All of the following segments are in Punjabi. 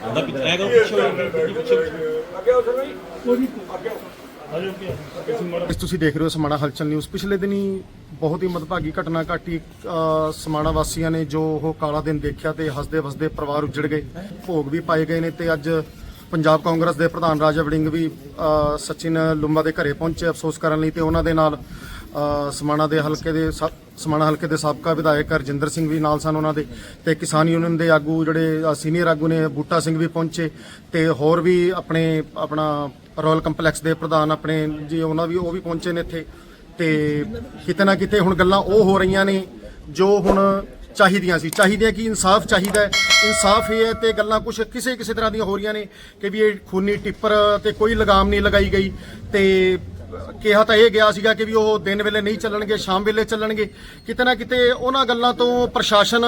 ਆਂਦਾ ਪਿੱਛੇ ਹੈਗਾ ਪਿੱਛੇ ਪਿੱਛੇ ਇਸ ਤੁਸੀਂ ਦੇਖ ਰਹੇ ਹੋ ਸਮਾਣਾ ਹਲਚਲ ਨਿਊਜ਼। ਪਿਛਲੇ ਦਿਨੀ ਬਹੁਤ ਹੀ ਮਦਭਾਗੀ ਘਟਨਾ ਘਟੀ ਅ, ਸਮਾਣਾ ਵਾਸੀਆਂ ਨੇ ਜੋ ਉਹ ਕਾਲਾ ਦਿਨ ਦੇਖਿਆ ਤੇ ਹੱਸਦੇ ਵਸਦੇ ਪਰਿਵਾਰ ਉੱਜੜ ਗਏ। ਭੋਗ ਵੀ ਪਾਏ ਗਏ ਨੇ ਤੇ ਅੱਜ ਪੰਜਾਬ ਕਾਂਗਰਸ ਦੇ ਪ੍ਰਧਾਨ ਰਾਜਾ ਵੜਿੰਗ ਵੀ ਅ, ਸਚਿਨ ਲੁੰਬਾ ਦੇ ਘਰੇ ਪਹੁੰਚੇ। ਅਫਸੋਸ ਕਰਨ ਲਈ ਤੇ ਉਹਨਾਂ ਦੇ ਨਾਲ ਸਮਾਣਾ ਦੇ ਹਲਕੇ ਦੇ ਸਾ- ਸਮਾਣਾ ਹਲਕੇ ਦੇ ਸਾਬਕਾ ਵਿਧਾਇਕ ਰਜਿੰਦਰ ਸਿੰਘ ਵੀ ਨਾਲ ਸਨ ਉਹਨਾਂ ਦੇ ਤੇ ਕਿਸਾਨ ਯੂਨੀਅਨ ਦੇ ਆਗੂ ਜਿਹੜੇ ਸੀਨੀਅਰ ਆਗੂ ਨੇ ਬੂਟਾ ਸਿੰਘ ਵੀ ਪਹੁੰਚੇ ਤੇ ਹੋਰ ਵੀ ਆਪਣੇ, ਆਪਣਾ ਰੋਇਲ ਕੰਪਲੈਕਸ ਦੇ ਪ੍ਰਧਾਨ ਆਪਣੇ ਜੀ ਉਹਨਾਂ ਵੀ ਉਹ ਵੀ ਪਹੁੰਚੇ ਨੇ ਇੱਥੇ ਤੇ ਕਿਤੇ ਨਾ ਕਿਤੇ ਹੁਣ ਗੱਲਾਂ ਉਹ ਹੋ ਰਹੀਆਂ ਨੇ ਜੋ ਹੁਣ ਚਾਹੀਦੀਆਂ ਸੀ। ਚਾਹੀਦੀਆਂ ਕਿ ਇਨਸਾਫ ਚਾਹੀਦਾ ਹੈ। ਇਨਸਾਫ ਇਹ ਹੈ ਤੇ ਗੱਲਾਂ ਕੁਝ ਕਿਸੇ ਕਿਸੇ ਤਰ੍ਹਾਂ ਦੀਆਂ ਹੋ ਰਹੀਆਂ ਨੇ ਕਿ ਵੀ ਇਹ ਖੂਨੀ ਟਿੱਪਰ ਤੇ ਕੋਈ ਲਗਾਮ ਨਹੀਂ ਲਗਾਈ ਗਈ ਤੇ ਕਿਹਾ ਤਾਂ ਇਹ ਗਿਆ ਸੀਗਾ ਕਿ ਵੀ ਉਹ ਦਿਨ ਵੇਲੇ ਨਹੀਂ ਚੱਲਣਗੇ, ਸ਼ਾਮ ਵੇਲੇ ਚੱਲਣਗੇ। ਕਿਤੇ ਨਾ ਕਿਤੇ ਉਹਨਾਂ ਗੱਲਾਂ ਤੋਂ ਪ੍ਰਸ਼ਾਸਨ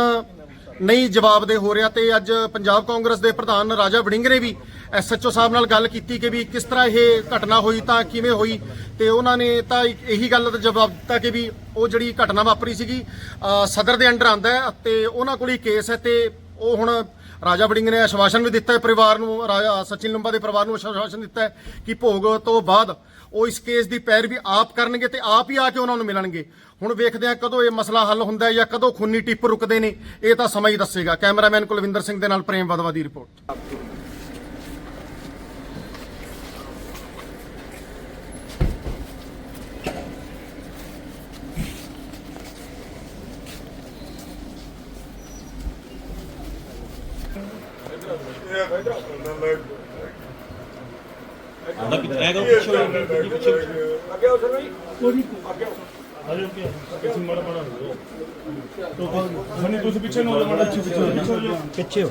ਨਹੀਂ ਜਵਾਬਦੇ ਹੋ ਰਿਹਾ ਤੇ ਅੱਜ ਪੰਜਾਬ ਕਾਂਗਰਸ ਦੇ ਪ੍ਰਧਾਨ ਰਾਜਾ ਵੜਿੰਗ ਨੇ ਵੀ ਐਸਐਚਓ ਸਾਹਿਬ ਨਾਲ ਗੱਲ ਕੀਤੀ ਕਿ ਵੀ ਕਿਸ ਤਰ੍ਹਾਂ ਇਹ ਘਟਨਾ ਹੋਈ ਤਾਂ ਕਿਵੇਂ ਹੋਈ। ਤੇ ਉਹਨਾਂ ਨੇ ਤਾਂ ਇਹੀ ਗੱਲ ਦਾ ਜਵਾਬ ਦਿੱਤਾ ਕਿ ਵੀ ਉਹ ਜਿਹੜੀ ਘਟਨਾ ਵਾਪਰੀ ਸੀਗੀ ਸਦਰ ਦੇ ਅੰਡਰ ਆਂਦਾ ਹੈ ਤੇ ਉਹਨਾਂ ਕੋਲ ਹੀ ਕੇਸ ਹੈ ਤੇ ਉਹ ਹੁਣ ਰਾਜਾ ਵੜਿੰਗ ਨੇ ਆਸ਼ਵਾਸਨ ਵੀ ਦਿੱਤਾ ਹੈ ਪਰਿਵਾਰ ਨੂੰ, ਰਾਜਾ ਸਚਿਨ ਲੰਬਾ ਦੇ ਪਰਿਵਾਰ ਨੂੰ ਆਸ਼ਵਾਸਨ ਦਿੱਤਾ ਹੈ ਕਿ ਭੋਗ ਤੋਂ ਬਾਅਦ ਉਹ ਇਸ ਕੇਸ ਦੀ ਪੈਰਵੀ ਆਪ ਕਰਨਗੇ ਤੇ ਆਪ ਹੀ ਆ ਕੇ ਉਹਨਾਂ ਨੂੰ ਮਿਲਣਗੇ। ਹੁਣ ਵੇਖਦੇ ਆ ਕਦੋਂ ਇਹ ਮਸਲਾ ਹੱਲ ਹੁੰਦਾ ਹੈ ਜਾਂ ਕਦੋਂ ਖੂਨੀ ਟਿੱਪ ਰੁਕਦੇ ਨੇ, ਇਹ ਤਾਂ ਸਮਾਂ ਹੀ ਦੱਸੇਗਾ। ਕੈਮਰਾਮੈਨ ਕੁਲਵਿੰਦਰ ਸਿੰਘ ਦੇ ਨਾਲ ਪ੍ਰੇਮ ਵਦਵਾ ਦੀ ਰਿਪੋਰਟ। ਆਂਦਾ ਪਿੱਛੇ ਹੈਗਾ ਪਿੱਛੇ ਪਿੱਛੇ ਮਨੀ ਤੁਸੀਂ ਪਿੱਛੇ ਨੂੰ ਹੋ ਜਾਓ ਪਿੱਛੇ ਪਿੱਛੇ ਹੋ ਜਾਓ ਪਿੱਛੇ ਹੋ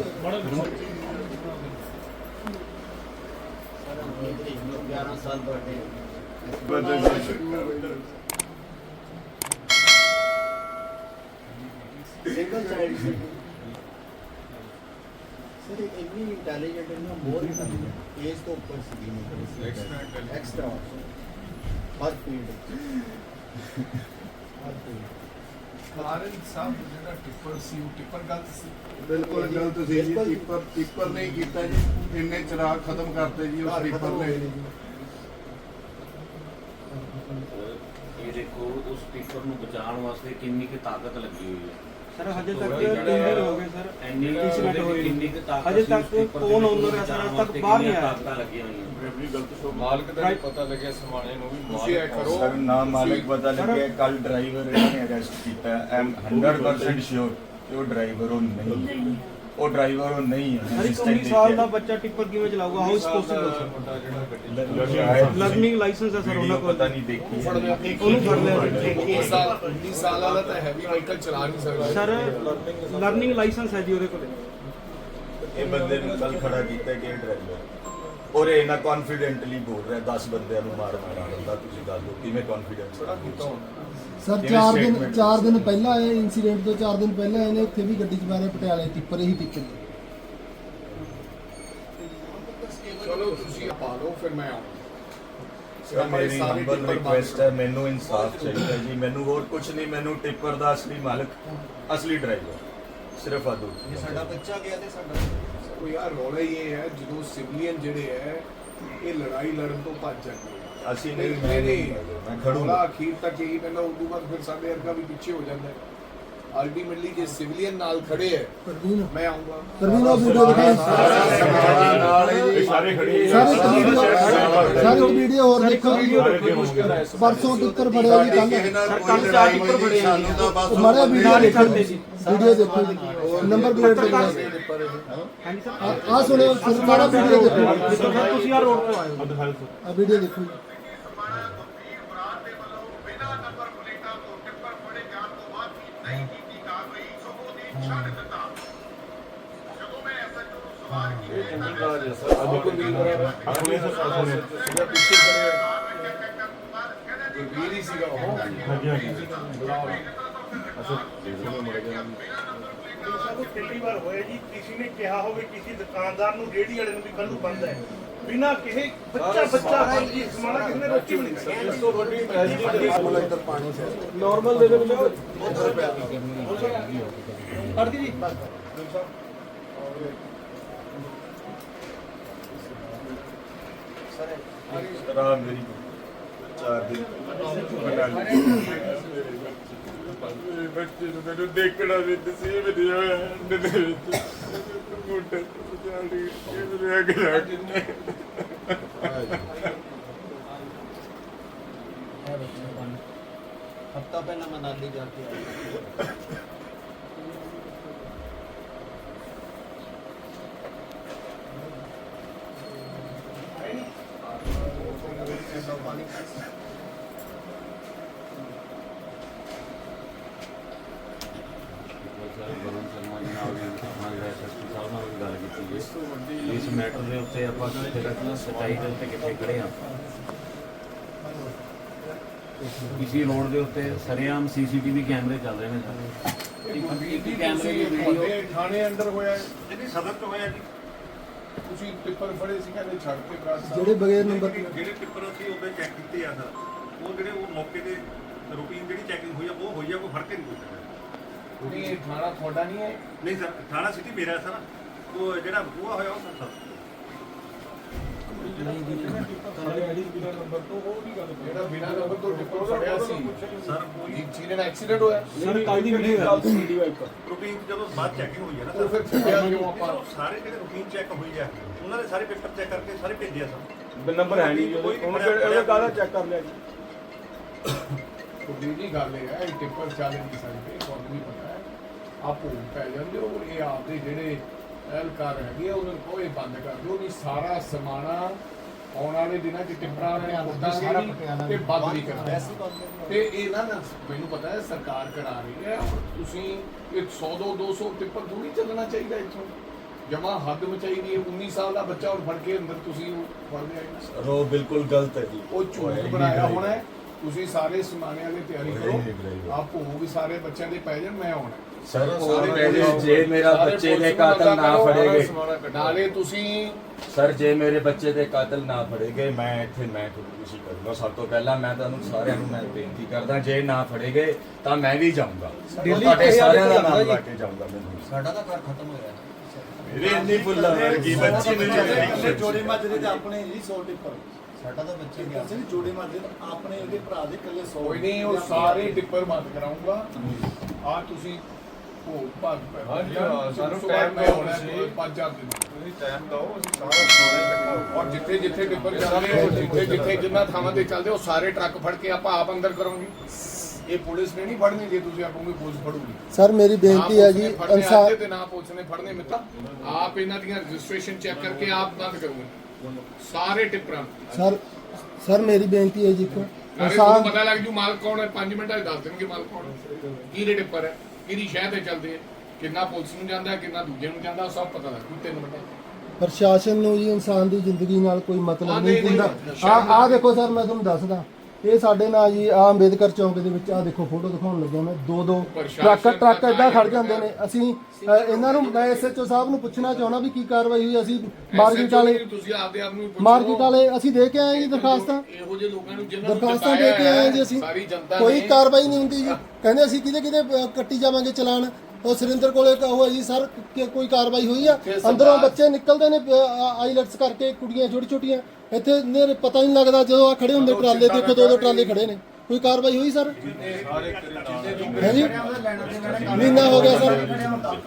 ਸਿੰਗਲ ਚਾਈਲਡ ਸਰ ਇੰਨੀ ਇੰਟੈਲੀਜੈਂਟ ਨਾ ਬਹੁਤ ਇੰਟੈਲੀਜੈਂਟ ਏਜ ਤੋਂ ਉੱਪਰ ਸੀ ਮਤਲਬ ਐਕਸਟਰਾ ਹਰ ਫੀਲਡ ਹਰ ਫੀਲਡ ਕਾਰਨ ਸਾਹਿਬ ਜਿਹੜਾ ਟਿੱਪਰ ਸੀ ਉਹ ਟਿੱਪਰ ਗਲਤ ਸੀ। ਬਿਲਕੁਲ ਗਲਤ ਸੀ ਜੀ। ਟਿੱਪਰ ਟਿੱਪਰ ਨਹੀਂ ਕੀਤਾ ਜੀ। ਇੰਨੇ ਚਿਰਾਗ ਖਤਮ ਕਰਤੇ ਜੀ ਉਸ ਟਿੱਪਰ ਨੇ। ਨੇ ਇਹ ਦੇਖੋ ਉਸ ਨੂੰ ਬਚਾਉਣ ਵਾਸਤੇ ਕਿੰਨੀ ਕੁ ਤਾਕਤ ਲੱਗੀ ਹੋਈ ਹੈ। ਸਰ ਹਜੇ ਤੱਕ ਤਿੰਨ ਦਿਨ ਹੋ ਗਏ ਸਰ। ਹੋਏ ਕਿੰਨੀ ਕੁ ਤਾਕਤ ਹਜੇ ਸੀ ਤੱਕ ਕੌਣ owner ਹੈ ਸਰ, ਅੱਜ ਤੱਕ ਬਾਹਰ ਨਹੀਂ ਆਇਆ। ਤਾਕਤਾਂ ਲੱਗੀਆਂ ਹੋਈਆਂ? ਮਾਲਕ ਦਾ ਨਹੀਂ ਪਤਾ ਲੱਗਿਆ ਸਮਾਣੇ ਨੂੰ ਵੀ ਤੁਸੀਂ ਇਹ ਕਰੋ। ਸਰ ਨਾਮ ਮਾਲਕ ਪਤਾ ਲੱਗਿਆ ਕੱਲ ਡਰਾਈਵਰ ਨੇ ਅਰੈਸਟ ਕੀਤਾ। ਐਮ 100% ਸ਼ੋਰ ਕਿ ਉਹ ਡਰਾਈਵਰ ਉਹ ਨਹੀਂ ਉਹ ਡਰਾਈਵਰ ਉਹ ਨਹੀਂ ਹੈ। ਸਰ ਇੱਕ 19 ਸਾਲ ਦਾ ਬੱਚਾ ਟਿੱਪਰ ਕਿਵੇਂ ਚਲਾਊਗਾ? How is possible learning licence ਹੈ ਸਰ ਉਹਨਾਂ ਕੋਲ। ਪਤਾ ਨਹੀਂ ਦੇਖੀ ਉਹਨੂੰ ਫੜ ਲਿਆ 19 ਸਾਲ 19 ਸਾਲ ਵਾਲਾ ਤਾਂ ਹੈਵੀ ਵਾਹੀਕਲ ਚਲਾ ਨਹੀਂ ਸਕਦਾ। ਸਰ ਲਰਨਿੰਗ ਲਾਇਸੈਂਸ ਹੈ ਜੀ ਉਹਦੇ ਕੋਲ। ਇਹ ਬੰਦੇ ਨੂੰ ਕੱਲ ਖੜਾ ਕੀਤਾ ਕਿ ਡਰਾਈਵਰ ਔਰ ਇਹ ਨਾ ਕੌਨਫੀਡੈਂਟਲੀ ਬੋਲ ਰਿਹਾ 10 ਬੰਦਿਆਂ ਨੂੰ ਮਾਰ ਮਾਰ ਹੁੰਦਾ ਤੁਸੀਂ ਗੱਲ ਦੋ ਕਿਵੇਂ ਕੌਨਫੀਡੈਂਸ ਥੋੜਾ ਕੀਤਾ ਹੁਣ। ਸਰ ਕਿਵੇਂ 4 ਦਿਨ statement 4 ਦਿਨ ਪਹਿਲਾਂ ਇਹ ਇਨਸੀਡੈਂਟ ਤੋਂ 4 ਦਿਨ ਪਹਿਲਾਂ ਇਹਨੇ ਉੱਥੇ ਵੀ ਗੱਡੀ ਚਲਾ ਰਹੇ ਪਟਿਆਲੇ ਟਿੱਪਰ ਹੀ ਟਿੱਪਰ ਚਲੋ ਤੁਸੀਂ ਪਾ ਲਓ ਫਿਰ ਮੈਂ ਸਰ ਮੇਰੀ ਹੰਬਲ ਰਿਕੁਐਸਟ ਹੈ ਮੈਨੂੰ ਇਨਸਾਫ ਚਾਹੀਦਾ ਜੀ ਮੈਨੂੰ ਹੋਰ ਕੁਝ ਨਹੀਂ ਮੈਨੂੰ ਟਿੱਪਰ ਦਾ ਅਸਲੀ ਮਾਲਕ ਅਸਲੀ ਡਰਾਈਵਰ ਸਿਰਫ ਆਦੂ ਸਾਡਾ ਬੱਚਾ ਗਿਆ ਤੇ ਸਾਡਾ ਉਹ ਯਾਰ ਰੌਲਾ ਹੀ ਇਹ ਹੈ ਜਦੋਂ ਸਿਵਲੀਅਨ ਜਿਹੜੇ ਹੈ ਇਹ ਲੜਾਈ ਲੜਨ ਤੋਂ ਭੱਜ ਜਾਂਦੇ ਆ ਅਸੀਂ ਨਹੀਂ ਮੈਂ ਨਹੀਂ। ਮੈਂ ਰੌਲਾ ਅਖੀਰ ਤੱਕ ਇਹੀ ਪੈਂਦਾ ਉਦੋਂ ਬਾਅਦ ਫਿਰ ਸਾਡੇ ਵਰਗਾ ਵੀ ਪਿੱਛੇ ਹੋ ਜਾਂਦਾ ਹੈ। ਅਲਟੀਮੇਟਲੀ ਜੇ ਸਿਵਲੀਅਨ ਨਾਲ ਖੜੇ ਹੈ ਮੈਂ ਆਉਂਗਾ। ਪ੍ਰਵੀਨ ਉਹ ਵੀਡੀਓ ਦਿਖਾਈ ਸਾਰੇ ਖੜੇ ਸਰ ਵੀਡੀਓ ਸਰ ਵੀਡੀਓ ਹੋਰ ਦੇਖੋ। ਪਰਸੋਂ ਟਿੱਪਰ ਫੜਿਆ ਜੀ ਕੱਲ ਸਰ ਕੱਲ ਚਾਰ ਟਿੱਪਰ ਫੜੇ ਸਾਨੂੰ ਤਾਂ ਬਸ ਮਾਰਿਆ ਵੀਡੀਓ ਦੇਖੋ। ਵੀਡੀਓ ਦੇਖੋ ਨੰਬਰ ਪਲੇਟ ਦੇਖੋ ਹਾਂਜੀ ਸਰ। ਆ ਸੁਣਿਓ ਸਰ ਵੀਡੀਓ ਦੇਖੋ। ਤੁਸੀਂ ਆ ਰੋਡ ਤੋਂ ਆਏ ਹੋ ਆ ਵੀਡੀਓ ਦੇਖੋ ਜੀ ਆਪਣੇ ਸੀਗਾ ਪਿੱਛੇ ਖੜੇ ਗੁਰਵੀਰ ਹੀ ਸੀਗਾ ਉਹ ਹਾਂਜੀ ਹਾਂਜੀ ਸਾਨੂੰ ਪਹਿਲੀ ਵਾਰ ਹੋਇਆ ਜੀ ਕਿਸੇ ਨੇ ਕਿਹਾ ਹੋਵੇ ਕਿਸੇ ਦੁਕਾਨਦਾਰ ਨੂੰ ਰੇੜੀ ਵਾਲੇ ਨੂੰ ਵੀ ਕੱਲੂ ਬੰਦ ਹੈ ਬਿਨਾ ਕਿਸੇ ਬੱਚਾ ਬੱਚਾ ਹੈ ਜੀ ਸਮਾਨਾ ਕਿਸੇ ਨੇ ਰੋਟੀ ਵੀ ਨਹੀਂ ਸਕਦੀ ਇਸ ਤੋਂ ਵੱਡੀ ਟ੍ਰੈਜਡੀ ਕਦੀ ਨਾਰਮਲ ਦੇ ਦੇ ਕੱਢ ਦੀ ਜੀ। ਰਾਤ ਮੇਰੀ ਚਾਰ ਦਿਨ। ਬੱਚੇ ਨੂੰ ਮੈਨੂੰ ਦੇਖਣਾ ਵੀ ਨਸੀਬ ਨਹੀਂ ਹੋਇਆ ਦੇ ਵਿੱਚ ਮੋਟੇ ਜਾਲੀ ਇਹ ਮੇਰੇ ਅੱਗੇ ਲਾ ਕੇ ਹਫਤਾ ਪਹਿਲਾਂ ਮਨਾਲੀ ਜਾ ਕੇ ਆਇਆ ਵਰੁਣ ਸ਼ਰਮਾ ਜੀ ਨਾਲ ਵੀ ਆਪਣਾ ਜਿਹੜਾ ਐਸਐਸਪੀ ਸਾਹਿਬ ਨਾਲ ਵੀ ਗੱਲ ਕੀਤੀ ਹੈ ਇਸ ਮੈਟਰ ਦੇ ਉੱਤੇ ਆਪਾਂ ਕਿੱਥੇ ਤੱਕ ਸਚਾਈ ਦੇ ਉੱਤੇ ਕਿੱਥੇ ਖੜੇ ਆ ਇਸੀ ਰੋਡ ਦੇ ਉੱਤੇ ਸਰੇਆਮ ਸੀਸੀਟੀਵੀ ਕੈਮਰੇ ਚੱਲ ਰਹੇ ਨੇ ਸਰ। ਇੱਕ ਕੈਮਰੇ ਦੀ ਵੀਡੀਓ ਥਾਣੇ ਅੰਦਰ ਹੋਇਆ ਹੈ। ਜਿਹੜੀ ਸਦਰ ਤੋਂ ਹੋਇਆ ਜੀ ਤੁਸੀਂ ਟਿੱਪਰ ਫੜੇ ਸੀ ਕਹਿੰਦੇ ਛੱਡ ਕੇ ਬਰਾਤ ਸਾਹਿਬ। ਜਿਹੜੇ ਬਗੈਰ ਨੰਬਰ ਜਿਹੜੇ ਟਿੱਪਰ ਅਸੀਂ ਉਹਦੇ ਚੈੱਕ ਕੀਤੇ ਆ ਸਰ ਉਹ ਜਿਹੜੇ ਉਹ ਮੌਕੇ ਤੇ ਰੂਟੀਨ ਜਿਹੜੀ ਚੈਕਿੰਗ ਹੋਈ ਆ ਉਹ ਹੋਈ ਆ ਕੋਈ ਫੜ ਕੇ ਨਹੀਂ ਕੋਈ ਨਹੀਂ ਇਹ ਥਾਣਾ ਤੁਹਾਡਾ ਨਹੀਂ ਹੈ। ਨਹੀਂ ਸਰ ਥਾਣਾ ਸਿਟੀ ਮੇਰਾ ਸਰ ਉਹ ਜਿਹੜਾ ਬੂਆ ਹੋਇਆ ਉਹ ਸਰ। ਜਿਹੜਾ ਬਿਨਾਂ ਨੰਬਰ ਤੋਂ ਟਿੱਪਰ ਫੜਿਆ ਸੀ ਸਰ ਕੋਈ ਜੀ ਜਿਹਨੇ ਨਾਲ ਐਕਸੀਡੈਂਟ ਹੋਇਆ ਸਰ ਕੱਲ ਦੀ ਵੀਡੀਓ ਰੂਟੀਨ ਜਦੋਂ ਬਾਅਦ ਚੈਕਿੰਗ ਹੋਈ ਆ ਨਾ ਉਹ ਫਿਰ ਛੱਡਿਆ ਕਿਉਂ ਆਪਾਂ? ਸਾਰੇ ਜਿਹੜੇ ਰੂਟੀਨ ਚੈੱਕ ਹੋਈ ਆ ਉਹਨਾਂ ਦੇ ਸਾਰੇ ਪੇਪਰ ਚੈੱਕ ਕਰਕੇ ਸਾਰੇ ਭੇਜਿਆ ਸਰ। ਨੰਬਰ ਹੈ ਨਹੀਂ ਕੋਈ ਉਹਨੇ ਕਿਹੜਾ ਕਾਹਦਾ ਚੈੱਕ ਕਰ ਲਿਆ ਜੀ? ਤੁਹਾਡੀ ਨਹੀਂ ਗੱਲ ਇਹ ਹੈ ਇਹ ਟਿੱਪਰ ਚੱਲ ਨਹੀਂ ਸਕਦੇ ਤੁਹਾਨੂੰ ਵੀ ਪਤਾ ਹੈ। ਆਪੋ ਪੈ ਜਾਂਦੇ ਹੋ ਇਹ ਆਪਦੇ ਜਿਹੜੇ ਅਹਿਲਕਾਰ ਹੈਗੇ ਆ, ਉਹਨਾਂ ਨੂੰ ਕੋਈ ਬੰਦ ਕਰ ਦਿਓ ਨਹੀਂ ਸਾਰਾ ਸਮਾਨਾ ਆਉਣ ਵਾਲੇ ਦਿਨਾਂ 'ਚ ਟਿੱਪਰਾਂ ਨੇ ਸਾਰਾ ਪਟਿਆਲਾ ਤੇ ਬੰਦ ਬੰਦ ਕਰਨਾ। ਤੇ ਇਹ ਨਾ ਨਾ ਮੈਨੂੰ ਪਤਾ ਹੈ ਸਰਕਾਰ ਕਰਾ ਰਹੀ ਹੈ ਤੁਸੀਂ ਇਹ 100 ਦੋ 200 ਟਿੱਪਰ ਥੋੜੀ ਚੱਲਣਾ ਚਾਹੀਦਾ ਇੱਥੋਂ। ਜਮਾ ਹੱਦ ਮਚਾਈ ਦੀ ਹੈ 19 ਸਾਲ ਦਾ ਬੱਚਾ ਹੁਣ ਫੜ ਕੇ ਅੰਦਰ ਤੁਸੀਂ ਉਹ ਆਏ ਸਰ ਉਹ ਬਿਲਕੁਲ ਗਲਤ ਹੈ ਜੀ। ਉਹ ਝੂਠ ਬਣਾਇਆ ਹੋਣਾ ਹੈ। ਤੁਸੀਂ ਸਾਰੇ ਸਮਾਨਿਆਂ ਦੀ ਤਿਆਰੀ ਨਹੀਂ ਕਰੋ। ਆਪ ਭੋਗ ਸਾਰੇ ਬੱਚਿਆਂ ਦੇ ਪੈ ਜਾਣ ਮੈਂ ਆਉਣਾ ਸਰ ਸਾਰੇ ਪਹਿਲੇ ਜੇ ਮੇਰਾ ਸਾਰੇ ਬੱਚੇ ਦੇ ਪੁਲਿਸ ਨੂੰ ਕਾਤਲ ਨਾ ਕਰੋ, ਫੜੇਗੇ। ਨਾਲੇ ਤੁਸੀਂ ਸਰ ਜੇ ਮੇਰੇ ਬੱਚੇ ਦੇ ਕਾਤਲ ਨਾ ਫੜੇਗੇ ਮੈਂ ਇੱਥੇ ਮੈਂ ਖੁਦਕੁਸ਼ੀ ਕਰੂੰਗਾ। ਸਭ ਤੋਂ ਪਹਿਲਾਂ ਮੈਂ ਤੁਹਾਨੂੰ ਸਾਰਿਆਂ ਨੂੰ ਮੈਂ ਬੇਨਤੀ ਕਰਦਾ ਜੇ ਨਾ ਫੜੇਗੇ ਤਾਂ ਮੈਂ ਵੀ ਜਾਊਂਗਾ। ਉਹ ਤੁਹਾਡੇ ਸਾਰਿਆਂ ਦਾ ਨਾਮ ਲਾ ਕੇ ਜਾਊਂਗਾ ਮੈਨੂੰ ਸਾਡਾ ਤਾਂ ਘਰ ਖਤਮ ਹੋਇਆ। ਮੇਰੇ ਇੰਨੀ ਫੁੱਲਾ ਵਰਗੀ ਬੱਚੀ ਮੈਨੂੰ ਜੋੜੇ ਮਾਜਰੇ ਦੇ ਆਪਣੇ ਜੀ 100 ਟਿੱਪਰ। ਸਾਡਾ ਤਾਂ ਬੱਚੇ ਗਿਆ। ਅਸੀਂ ਜੋੜੇ ਮਾਜਰੇ ਆਪਣੇ ਇਹਦੇ ਭਰਾ ਦੇ ਇਕੱਲੇ 100 ਕੋਈ ਨਹੀਂ ਉਹ ਸਾਰੇ ਟਿੱਪਰ ਬੰਦ ਕਰਾਉਂਗਾ ਆ ਤੁਸੀਂ ਭੋਗ ਭਾਗ ਪੈ ਹਾਂਜੀ, ਹਾਂ, ਸਾਨੂੰ ਤੋਂ time ਆਉਣਾ ਤੁਸੀਂ। ਕੋਈ ਪੰਜ ਚਾਰ ਦਿਨ ਤੁਸੀਂ ਟਾਈਮ ਦਿਓ ਅਸੀਂ ਸਾਰਾ ਸਮਾਨ ਇਕੱਠਾ ਔਰ ਜਿੱਥੇ ਜਿੱਥੇ ਟਿੱਪਰ ਚੱਲਦੇ ਹੋ ਜਿੱਥੇ ਜਿੱਥੇ ਜਿੰਨਾ ਥਾਵਾਂ ਤੇ ਚੱਲਦੇ ਉਹ ਸਾਰੇ ਟਰੱਕ ਫੜ ਕੇ ਆਪਾਂ ਆਪ ਅੰਦਰ ਕਰੋਗੇ। ਇਹ ਪੁਲਿਸ ਨੇ ਨਹੀਂ ਫੜਨੀ ਜੇ ਤੁਸੀਂ ਆਪੋਗੇ ਪੁਲਿਸ ਫੜੂਗੀ। ਸਰ ਮੇਰੀ ਬੇਨਤੀ ਹੈ ਜੀ ਇਨਸਾਫ ਇਨਸਾਫ ਤੇ ਨਾ ਪੁਲਿਸ ਨੇ ਫੜਨੇ ਮਿੱਤਾ ਆਪ ਇਹਨਾਂ ਦੀਆਂ ਰਜਿਸਟ੍ਰੇਸ਼ਨ ਚੈੱਕ ਕਰਕੇ ਆਪ ਬੰਦ ਕਰੋਗੇ। ਸਾਰੇ ਟਿੱਪਰਾਂ। ਸਰ ਸਰ ਮੇਰੀ ਬੇਨਤੀ ਹੈ ਜੀ ਇੱਕ ਨਾਲੇ ਤੁਹਾਨੂੰ ਇਨਸਾਨ ਪਤਾ ਲੱਗ ਜੂ ਮਾਲਕ ਕੌਣ ਹੈ? 5 ਮਿੰਟਾਂ 'ਚ ਦੱਸ ਦੇਣਗੇ ਮਾਲਕ ਕੌਣ ਹੈ। ਕਿਹਦੇ ਟਿੱਪਰ ਹੈ? ਕਿਹਦੀ ਸ਼ਹਿਰ ਤੇ ਚੱਲਦੇ ਆ ਕਿੰਨਾ ਪੁਲਿਸ ਨੂੰ ਜਾਂਦਾ ਕਿੰਨਾ ਦੂਜੇ ਨੂੰ ਜਾਂਦਾ ਉਹ ਸਭ ਪਤਾ ਲੱਗ 3 ਮਿੰਟਾਂ 'ਚ। ਪ੍ਰਸ਼ਾਸਨ ਨੂੰ ਜੀ ਇਨਸਾਨ ਦੀ ਜ਼ਿੰਦਗੀ ਨਾਲ ਕੋਈ ਮਤਲਬ ਨਹੀਂ, ਹੁੰਦਾ ਆ ਆ ਦੇਖੋ ਸਰ ਮੈਂ ਤੁਹਾਨੂੰ ਦੱਸਦਾ ਇਹ ਸਾਡੇ ਨਾਲ ਜੀ ਆ ਅੰਬੇਦਕਰ ਚੌਂਕ ਦੇ ਵਿੱਚ ਆ ਦੇਖੋ ਫੋਟੋ ਦਿਖਾਉਣ ਲੱਗਿਆ ਮੈਂ ਦੋ ਦੋ ਟਰੱਕ ਟਰੱਕ ਦਾ ਏਦਾਂ ਖੜ ਜਾਂਦੇ ਨੇ। ਅਸੀਂ ਅ, ਇਹਨਾਂ ਨੂੰ ਮੈਂ ਐਸਐਚਓ ਸਾਹਿਬ ਨੂੰ ਪੁੱਛਣਾ ਚਾਹੁੰਦਾ ਵੀ ਕੀ ਕਾਰਵਾਈ ਹੋਈ ਅਸੀਂ ਮਾਰਕੀਟ ਵਾਲੇ ਤੁਸੀਂ ਆਪਦੇ ਆਪ ਨੂੰ ਪੁੱਛੋ। ਮਾਰਕੀਟ ਵਾਲੇ ਅਸੀਂ ਦੇ ਕੇ ਆਏ ਜੀ ਦਰਖਾਸਤਾਂ। ਇਹੋ ਜਿਹੇ ਲੋਕਾਂ ਨੂੰ ਜਿਨ੍ਹਾਂ ਨੂੰ ਦਰਖਾਸਤਾਂ ਦੇ ਕੇ ਆਏ ਜੀ ਅਸੀਂ। ਸਾਰੀ ਜਨਤਾ ਕੋਈ ਨੇ। ਕਾਰਵਾਈ ਨਹੀਂ ਹੁੰਦੀ ਜੀ। ਕਹਿੰਦੇ ਅਸੀਂ ਕਿਹਦੇ ਕਿਹਦੇ ਕੱਟੀ ਜਾਵਾਂਗੇ ਚਲਾਨ। ਉਹ ਸੁਰਿੰਦਰ ਕੋਲੇ ਕ- ਉਹ ਹੈ ਜੀ ਸਰ ਕਿ ਕੋਈ ਕਾਰਵਾਈ ਹੋਈ ਆ? ਅੰਦਰੋਂ ਬੱਚੇ ਨਿਕਲਦੇ ਨੇ ਆਈਲੈਟਸ ਕਰਕੇ ਕੁੜੀਆਂ ਛੋਟੀ ਛੋਟੀਆਂ ਇੱਥੇ ਨੇਰੇ ਪਤਾ ਨਹੀਂ ਲੱਗਦਾ ਜਦੋਂ ਆ ਖੜੇ ਹੁੰਦੇ ਟਰਾਲੇ ਦੇਖੋ ਦੋ ਦੋ ਟਰਾਲੇ ਖੜੇ ਨੇ। ਕੋਈ ਕਾਰਵਾਈ ਹੋਈ ਸਰ? ਹੈ ਜੀ? ਮਹੀਨਾ ਹੋ ਗਿਆ ਸਰ।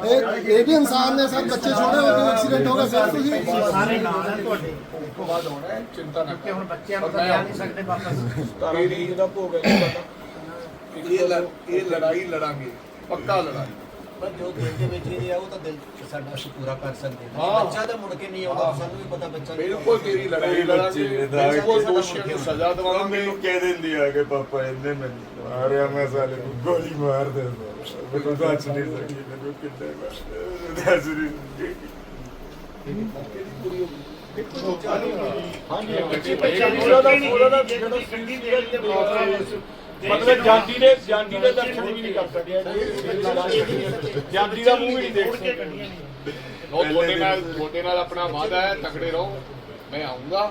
ਇਹ ਇਹ ਵੀ ਇਨਸਾਨ ਨੇ ਸਰ। ਬੱਚੇ ਛੋਟੇ ਹੋ ਗਏ ਐਕਸੀਡੈਂਟ ਹੋ ਗਿਆ ਸਰ ਤੁਸੀਂ? ਸਾਰੇ ਨਾਲ ਹੈ ਤੁਹਾਡੇ। ਤੋਂ ਬਾਅਦ ਹੋਣਾ ਹੈ ਚਿੰਤਾ ਨਾ ਕਰੋ ਹੁਣ ਬੱਚਿਆਂ ਨੂੰ ਜਾ ਨਹੀਂ ਸਕਦੇ ਵਾਪਸ। ਤੇਰੀ ਦਾ ਭੋਗ ਹੈ ਜੀ ਪਤਾ ਇਹ ਲੜ- ਇਹ ਲੜਾਈ ਲੜਾਂਗੇ ਪੱਕਾ ਲੜਾਈ। ਪਰ ਜੋ ਦਿਲ ਦੇ ਵਿੱਚ ਹੀ ਹੈ ਉਹ ਤਾਂ ਦਿਲ ਸਾਡਾ ਅਸੀਂ ਪੂਰਾ ਕਰ ਸਕਦੇ ਹਾਂ ਹਾਂ। ਬੱਚਾ ਤਾਂ ਮੁੜ ਕੇ ਨਹੀਂ ਆਉਂਦਾ ਸਾਨੂੰ ਵੀ ਪਤਾ ਬੱਚਾ ਨਹੀਂ ਬਿਲਕੁਲ ਤੇਰੀ ਲੜਾਈ ਲੜਾਂਗੇ ਬੱਚੇ ਬਿਲਕੁਲ ਦੋਸ਼ੀਆਂ ਨੂੰ ਸਜ਼ਾ ਉਹ ਦਿਵਾਵਾਂਗੇ ਮੈਨੂੰ ਕਹਿ ਦਿੰਦੀ ਆ ਕਿ ਪਾਪਾ ਇਹਨੇ ਮੈਨੂੰ ਮਾਰਿਆ ਮੈਂ ਸਾਲੇ ਨੂੰ ਗੋਲੀ ਮਾਰ ਦੇ ਮੈਨੂੰ ਦੱਸ ਨਹੀਂ ਸਕੀ ਮੈਨੂੰ ਕਿੰਨੇ ਮਾਰ ਦੱਸ ਨਹੀਂ ਸਕੀ ਬੱਚੇ ਉਹਦਾ ਦਾ ਉਹਦਾ ਦਾ ਜਿਹੜਾ ਸਿੰਗੀ ਦੀ ਮਤਲਬ ਜਾਂਦੀ ਦੇ ਜਾਂਦੀ ਦੇ ਦਰਸ਼ਨ ਵੀ ਨਹੀਂ ਕਰ ਸਕਦੇ ਜਾਂਦੀ ਦਾ ਮੂੰਹ ਵੀ ਨਹੀਂ ਦੇਖ ਸਕਦੇ ਉਹ ਤੁਹਾਡੇ ਨਾਲ ਤੁਹਾਡੇ ਨਾਲ ਆਪਣਾ ਵਾਅਦਾ ਹੈ ਤਕੜੇ ਰਹੋ। ਮੈਂ ਆਉਂਗਾ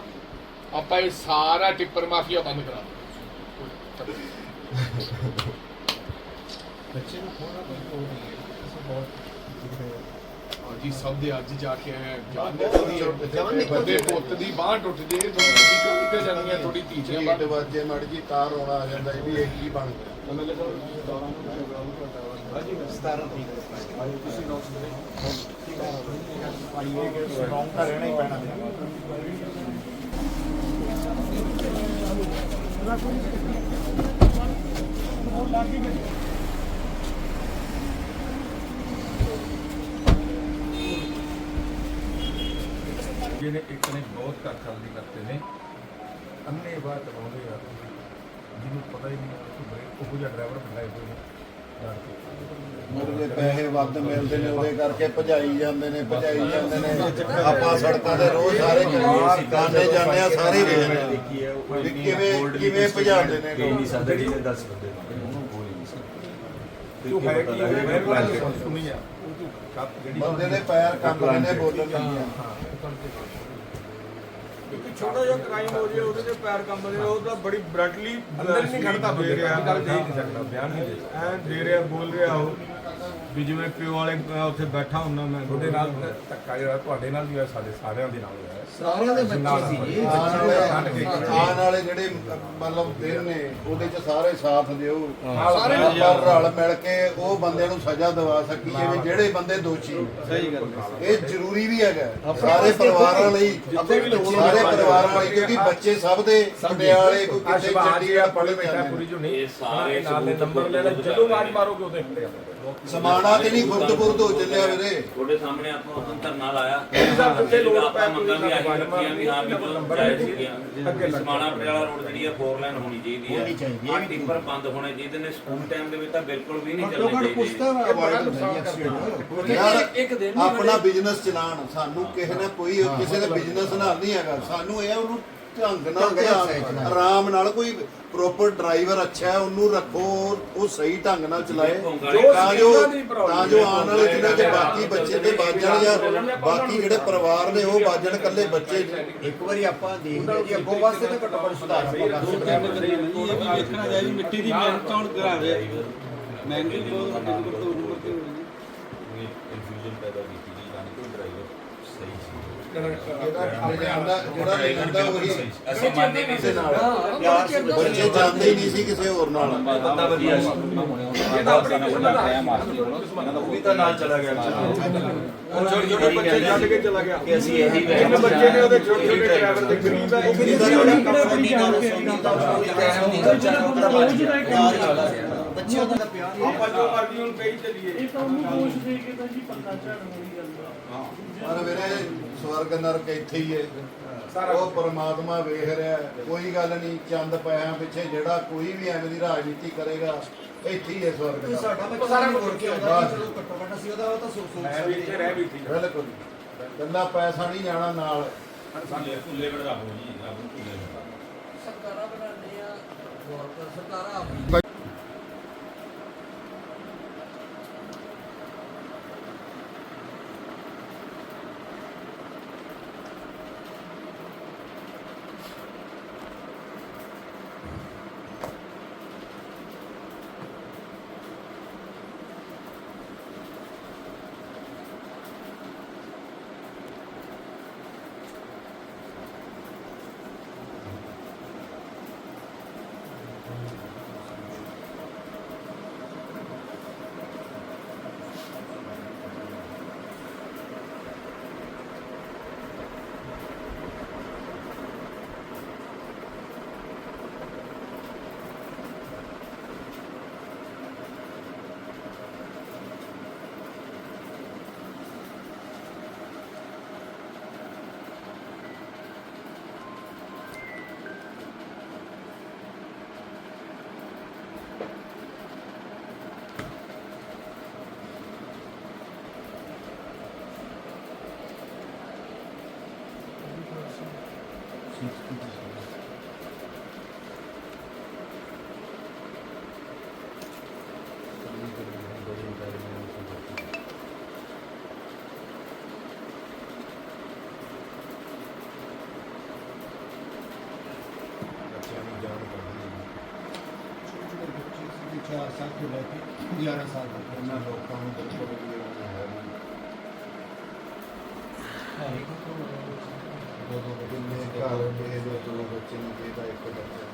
ਆਪਾਂ ਇਹ ਸਾਰਾ ਟਿੱਪਰ ਮਾਫੀਆ ਬੰਦ ਕਰਾ ਬੱਚੇ ਨੂੰ ਥੋੜਾ ਬਹੁਤ ਜੀ ਸਭ ਦੇ ਅੱਜ ਜਾ ਕੇ ਆਏ ਜਾਨ ਨਿਕਲਦੀ ਹੈ ਵੱਡੇ ਪੁੱਤ ਦੀ ਬਾਹ ਟੁੱਟ ਜੇ ਥੋੜੀ ਚੀਜ਼ਾਂ ਨਿਕਲ ਜਾਣਗੀਆਂ ਥੋੜੀ ਧੀਚੀਆਂ ਜੀ ਬਾਹਰ ਦਵਾਜੇ ਮੜ ਜੀ ਤਾਰ ਆਉਣਾ ਆ ਜਾਂਦਾ ਇਹ ਵੀ ਇਹ ਕੀ ਬਣ ਗਿਆ। 17 ਤਰੀਕ ਨੂੰ ਜਿਹਨੇ ਇੱਕ ਨੇ ਬਹੁਤ ਘੱਟ ਚੱਲਦੀ ਕਰਦੇ ਨੇ। ਅੰਨੇ ਬਾਅਦ ਚਲਾਉਂਦੇ ਆ ਜਿਹਨੂੰ ਪਤਾ ਹੀ ਨਹੀਂ ਕਿ ਬ੍ਰੇਕ ਉਹ ਜਿਹਾ ਡਰਾਈਵਰ ਬਿਠਾਏ ਹੋਏ ਨੇ। ਜਾਣ ਕੇ ਮਤਲਬ ਪੈਸੇ ਵੱਧ ਮਿਲਦੇ ਨੇ ਉਹਦੇ ਕਰਕੇ ਭਜਾਈ ਜਾਂਦੇ ਨੇ ਭਜਾਈ ਜਾਂਦੇ ਨੇ। ਆਪਾਂ ਸੜਕਾਂ ਤੇ ਰੋਜ਼ ਸਾਰੇ ਕਾਨੇ ਜਾਂਦੇ ਆ ਸਾਰੇ ਵੇਖਦੇ ਆ। ਕਿਵੇਂ- ਕਿਵੇਂ ਭਜਾਉਂਦੇ ਨੇ ਨਹੀਂ। ਸਕਦਾ ਜਿਹਨੇ 10 ਬੰਦੇ ਮਾਰੇ ਉਹਨੂੰ ਬੋਲ ਹੀ ਨਹੀਂ ਸਕਦਾ ਜੋ ਹੈ ਕਿ? ਰਿਹਾ plan ਤੇ ਸੁਣੀ ਆ। ਉਹ ਜੋ ਕੱਪ ਜਿਹੜੀ ਬੰਦੇ ਦੇ ਪੈਰ ਕੰਬਦੇ ਨੇ ਬੋਲਣ ਲੱਗੀਆਂ ਇੱਕ ਛੋਟਾ ਜਿਹਾ ਕ੍ਰਾਈਮ ਹੋ ਜੇ ਉਹਦੇ ਤੇ ਪੈਰ ਕੰਬਦੇ ਉਹ ਤਾਂ ਬੜੀ ਬ੍ਰਟਲੀ ਅੰਦਰ ਨਹੀਂ ਖੜਦਾ ਦਾ ਗੱਲ ਦੇ ਨਹੀਂ ਸਕਦਾ ਬਿਆਨ ਨਹੀਂ ਦੇ ਰਿਹਾ ਬੋਲ ਰਿਹਾ ਉਹ। ਵੀ ਜਿਵੇਂ ਪਿਓ ਵਾਲੇ ਉੱਥੇ ਬੈਠਾ ਹੁੰਨਾ ਮੈਂ। ਤੁਹਾਡੇ ਨਾਲ ਧੱਕਾ ਜਿਹੜਾ ਤੁਹਾਡੇ ਨਾਲ ਵੀ ਹੋਇਆ ਸਾਡੇ ਸਾਰਿਆਂ ਦੇ ਨਾਲ ਹੋਇਆ। ਸਾਰਿਆਂ ਦੇ ਬੱਚੇ ਸੀ। ਜੀ ਆਉਣ ਵਾਲੇ ਜਿਹੜੇ ਮਤਲਬ ਦਿਨ ਨੇ ਉਹਦੇ ਚ ਸਾਰੇ ਸਾਥ ਦਿਓ। ਸਾਰੇ ਰਲ ਮਿਲ ਕੇ ਉਹ ਬੰਦੇ ਨੂੰ ਸਜ਼ਾ ਦਿਵਾ ਸਕੀਏ ਵੀ ਜਿਹੜੇ ਬੰਦੇ ਦੋਸ਼ੀ। ਸਹੀ ਗੱਲ ਇਹ ਜ਼ਰੂਰੀ ਵੀ ਹੈਗਾ। ਸਾਰੇ ਪਰਿਵਾਰਾਂ ਲਈ ਸਾਰੇ ਪਰਿਵਾਰਾਂ ਲਈ ਕਿਉਂਕਿ ਬੱਚੇ ਸਭ ਦੇ ਪਟਿਆਲੇ ਕੋਈ ਕਿਤੇ ਚੰਡੀਗੜ੍ਹ ਪੜ੍ਹੇ ਬੈਠਾ ਪੂਰੀ ਜੋ ਨਹੀਂ ਸਾਰੇ ਨਾਲ ਦੇ ਨੰਬਰ ਲੈ ਲੈ ਜਦੋਂ ਆਵਾਜ਼ ਮਾਰੋਗੇ ਉਹਦੇ ਖੜੇ ਸਮਾਣਾ ਤੇ ਨਹੀਂ ਖੁਰਦ-ਖੁਰਦ ਹੋ ਚੱਲਿਆ ਵੀਰੇ। ਤੁਹਾਡੇ ਸਾਹਮਣੇ ਆਪਾਂ ਉਦੋਂ ਧਰਨਾ ਲਾਇਆ। ਇਹ ਸਭ ਉੱਤੇ ਲੋੜ ਪੈ ਮੰਗਾਂ ਵੀ ਆਹੀ ਰੱਖੀਆਂ ਵੀ ਹਾਂ ਵੀ ਜੋ ਨੰਬਰ ਜਾਇਜ਼ ਹੈ। ਸੀਗੀਆਂ। ਸਮਾਣਾ ਪਟਿਆਲਾ ਰੋਡ ਜਿਹੜੀ ਹੈ 4 ਲਾਈਨ ਹੋਣੀ ਚਾਹੀਦੀ ਹੈ ਵੀ ਟਿੱਪਰ ਬੰਦ ਹੋਣੇ ਚਾਹੀਦੇ ਨੇ ਸਕੂਲ ਟਾਈਮ ਦੇ ਵਿੱਚ ਤਾਂ ਬਿਲਕੁਲ ਵੀ ਨਹੀਂ ਚੱਲਣੇ ਚਾਹੀਦੇ। ਤਾਂ ਯਾਰ ਆਪਣਾ ਬਿਜ਼ਨਸ ਚਲਾਉਣ ਸਾਨੂੰ ਕਿਸੇ ਨੇ ਕੋਈ ਕਿਸੇ ਦੇ ਬਿਜ਼ਨਸ ਨਾਲ ਨਹੀਂ ਹੈਗਾ। ਸਾਨੂੰ ਇਹ ਆ ਉਹਨੂੰ ਢੰਗ ਨਾਲ ਢੰਗ ਨਾਲ ਧਿਆਨ ਚਲਾਉਣਾ। ਆਰਾਮ ਨਾਲ ਕੋਈ ਪ੍ਰੋਪਰ ਡਰਾਈਵਰ ਅੱਛਾ ਹੈ ਉਹਨੂੰ ਰੱਖੋ ਉਹ ਸਹੀ ਢੰਗ ਨਾਲ ਚਲਾਏ। ਜੋ ਤਾਂ ਜੋ ਸਪੀਡਾਂ ਦੀ problem ਤਾਂ ਜੋ ਆਉਣ ਵਾਲੇ ਦਿਨਾਂ 'ਚ ਬਾਕੀ ਬੱਚੇ ਤੇ ਬਾਜਣ ਜਾਂ ਬਾਕੀ ਜਿਹੜੇ ਪਰਿਵਾਰ ਨੇ ਉਹ ਬਾਜਣ ਇਕੱਲੇ ਬੱਚੇ। ਨਹੀਂ ਇੱਕ ਵਾਰੀ ਆਪਾਂ ਦੇਖਦੇ ਹਾਂ ਜੀ ਅੱਗੋਂ ਵਾਸਤੇ ਤਾਂ ਘੱਟੋ ਘੱਟ ਸੁਧਾਰ ਆਪਾਂ ਕਰ ਸਕਦੇ ਹਾਂ। ਇਹ ਵੀ ਵੇਖਣਾ ਚਾਹੀਦਾ ਮਿੱਟੀ ਦੀ ਮਿਹਨਤ ਕੌਣ ਕਰਾਵੇ ਮਹਿੰਗੀ ਬਹੁਤ ਵੱਡੀ ਨੰਬਰ ਤੋਂ ਨੰਬਰ ਤੇ ਹੋਣੀ ਕਨਫਿਊਜ਼ਨ ਪੈਦਾ ਕੀਤੀ ਜੀ ਯਾਨੀ ਕਿ ਡਰਾਈਵਰ ਸਹੀ ਸੀ ਜਿਹੜਾ ਲਿਆਂਦਾ ਜਿਹੜਾ ਲਿਆਂਦਾ ਉਹੀ ਅਸੀਂ ਮੰਨਦੇ ਨਹੀਂ ਸੀ ਨਾਲ ਪਿਆਰ ਸੀ ਬੱਚੇ ਜਾਂਦੇ ਹੀ ਨਹੀਂ ਸੀ ਕਿਸੇ ਹੋਰ ਨਾਲ ਬੰਦਾ ਵਧੀਆ ਸੀ ਇਹ ਤਾਂ ਆਪਣਾ ਉਹਨਾਂ ਦਾ ਟਾਈਮ ਆ ਉਹ ਵੀ ਤਾਂ ਨਾਲ ਚਲਾ ਗਿਆ ਉਹ ਛੋਟੇ ਛੋਟੇ ਬੱਚੇ ਛੱਡ ਕੇ ਚਲਾ ਗਿਆ ਕਿ ਅਸੀਂ ਇਹੀ ਜਿੰਨੇ ਬੱਚੇ ਨੇ ਉਹਦੇ ਛੋਟੇ ਛੋਟੇ ਡਰਾਈਵਰ ਤੇ ਗਰੀਬ ਹੈ ਉਹ ਵੀ ਬੱਚਿਆਂ ਦਾ ਪਿਆਰ ਆਪਾਂ ਜੋ ਮਰਜ਼ੀ ਹੁਣ ਕਹੀ ਚੱਲੀਏ ਪਰ ਵੀਰੇ ਸਵਰਗ ਨਰਕ ਇੱਥੇ ਹੀ ਹੈ। ਉਹ ਪਰਮਾਤਮਾ ਵੇਖ ਰਿਹਾ ਹੈ। ਕੋਈ ਗੱਲ ਨਹੀਂ ਚੰਦ ਪੈਸਿਆਂ ਪਿੱਛੇ ਜਿਹੜਾ ਕੋਈ ਵੀ ਐਵੇਂ ਦੀ ਰਾਜਨੀਤੀ ਕਰੇਗਾ ਇੱਥੇ ਹੀ ਹੈ ਸਵਰਗ ਸਾਡਾ ਬੱਚਾ ਸਾਰਾ ਮੁੜ ਕੇ ਆਉਂਦਾ ਚਲੋ ਘੱਟੋ ਘੱਟ ਅਸੀਂ ਉਹਦਾ ਉਹ ਤਾਂ ਸੋਚ ਸੋਚ ਮੈਂ ਵੀ ਇੱਥੇ ਰਹਿ ਵੀ ਠੀਕ ਬਿਲਕੁਲ। ਕੱਲਾ ਪੈਸਾ ਨਹੀਂ ਜਾਣਾ ਨਾਲ। ਸਾਡੇ ਭੁੱਲੇ ਬੜਾ ਰੱਬ ਜੀ ਰੱਬ ਨੂੰ ਭੁੱਲੇ ਸਰਕਾਰਾਂ ਬਣਾਉਂਦੇ ਆ ਸਰਕਾਰਾਂ ਚਾਰ ਸਾਲ ਤੋਂ ਲੈ ਕੇ 11 ਸਾਲ ਤੱਕ ਇਹਨਾਂ ਲੋਕਾਂ ਨੂੰ ਦੱਸੋ ਵੀ ਉਹ ਨਹੀਂ ਹੈ ਕਿੰਨੇ ਘਰ ਕਿਸੇ ਦੇ ਦੋ ਬੱਚੇ ਨੇ ਕਿਸੇ ਦਾ ਇੱਕ ਬੱਚਾ